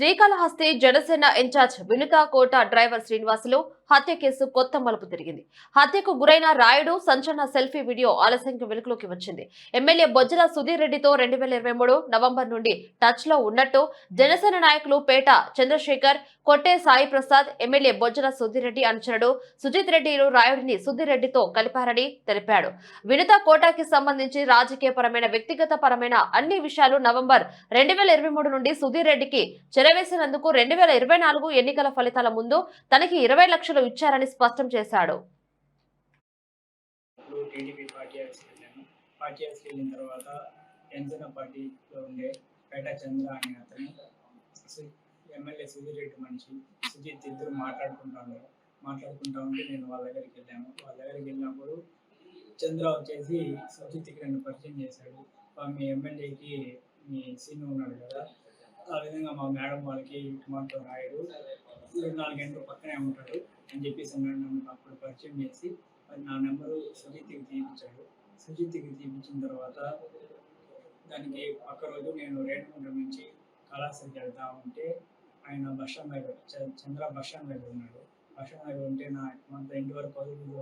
Srikalahasti Janasena in charge Vinutha Kota driver Srinivasulu హత్య case కొత్త మలుపు తిరిగింది. హత్యకు గురైన రాయుడు సంచలన సెల్ఫీ వీడియో ఆలస్యంగా వెలుగులోకి వచ్చింది. ఎమ్మెల్యే బొజ్జల సుధీర్ రెడ్డితో రెండు వేల ఇరవై మూడు నవంబర్ నుండి టచ్లో ఉన్నట్టు జనసేన నాయకులు పేట చంద్రశేఖర్ కొట్టే సాయి ప్రసాద్ ఎమ్మెల్యే బొజ్జల సుధీర్ రెడ్డి అనుచరుడు సుజిత్ రెడ్డిలు రాయుడిని సుధీర్ రెడ్డితో కలిపారని తెలిపాడు. వినుత కోటాకి సంబంధించి రాజకీయ పరమైన వ్యక్తిగత పరమైన అన్ని విషయాలు నవంబర్ రెండు వేల ఇరవై మూడు నుండి సుధీర్ రెడ్డికి చెరవేసినందుకు రెండు వేల ఇరవై నాలుగు ఎన్నికల ఫలితాల ముందు తనకి ఇరవై లక్షలు ఇచ్చారని స్పష్టం చేశాడు. ఉండే పేట చంద్ర ఎమ్మెల్యే సుధీర్ రెడ్డి మనిషి సుజిత్ ఇద్దరు మాట్లాడుకుంటాను మాట్లాడుకుంటా ఉంటే నేను వాళ్ళ దగ్గరికి వెళ్ళాను. వాళ్ళ దగ్గరికి వెళ్ళినప్పుడు చంద్ర వచ్చేసి సుజిత్కి నన్ను పరిచయం చేశాడు. మీ ఎమ్మెల్యేకి మీ సీన్ ఉన్నాడు కదా ఆ విధంగా మా మేడం వాళ్ళకి మాతో రాయడు ఇరవై నాలుగు గంటలు పక్కనే ఉంటాడు అని చెప్పేసి అన్నాడు నన్ను అప్పుడు పరిచయం చేసి నా నెంబరు సుజిత్కి తీపించాడు సుజిత్కి తీపించిన తర్వాత దానికి పక్క రోజు నేను రేణుగుంట నుంచి కళాశాలకి వెళ్తా ఉంటే ఆయన బస్ స్టాండ్ దగ్గర చంద్ర బస్ స్టాండ్ దగ్గర ఉన్నాడు. బస్ స్టాండ్ దగ్గర ఉంటే నా మనతో ఇంటి వరకు వదులు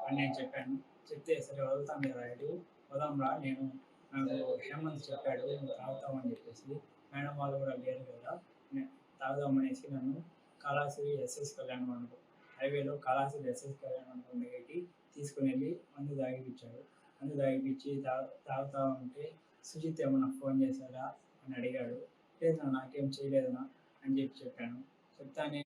అని నేను చెప్పాను. చెప్తే సరే వదులుతాను రాయడు రాయుడు. వదాం రా నేను నాకు హేమంత్ చెప్పాడు తాగుతామని చెప్పేసి మేడం వాళ్ళు కూడా లేరు కదా తాగుదామనేసి నన్ను కళాశ్రీ ఎస్ఎస్ కళ్యాణ మండపం హైవేలో కళాశ్రీ ఎస్ఎస్ కళ్యాణ మండపం దగ్గరికి తీసుకుని వెళ్ళి మందు తాగిపించాడు మందు తాగిపించి తా తాగుతా ఉంటే సుజిత్ ఏమన్నా ఫోన్ చేశాడా? అని అడిగాడు. లేదు నాకేం చేయలేదనా అని చెప్పి చెప్పాను. చెప్తానే